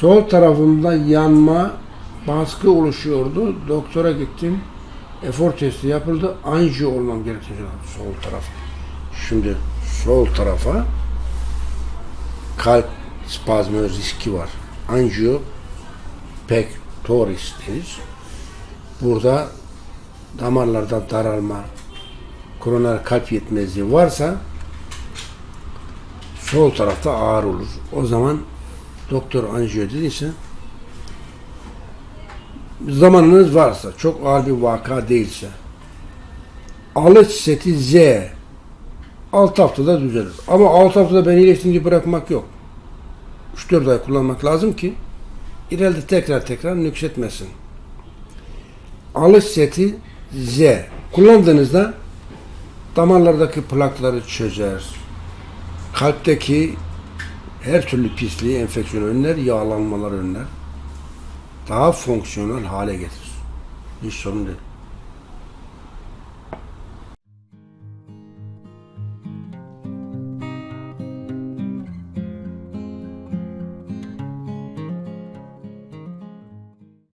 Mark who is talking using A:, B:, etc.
A: Sol tarafımda yanma, baskı oluşuyordu. Doktora gittim. Efor testi yapıldı. Anjiyo olmam gerekiyor sol taraf. Şimdi sol tarafa kalp spazmı riski var. Anjiyo pectoris deriz. Burada damarlarda daralma, koroner kalp yetmezliği varsa sol tarafta ağır olur. O zaman doktor anjiyo dediyse zamanınız varsa, çok ağır bir vaka değilse alış seti Z 6 haftada düzelir. Ama 6 haftada ben iyileştiğince bırakmak yok. 3-4 ay kullanmak lazım ki ileride tekrar tekrar nüksetmesin. Alış seti Z. Kullandığınızda damarlardaki plakları çözer. Kalpteki her türlü pisliği, enfeksiyonu önler, yağlanmaları önler. Daha fonksiyonel hale getirir. Hiç sorun değil.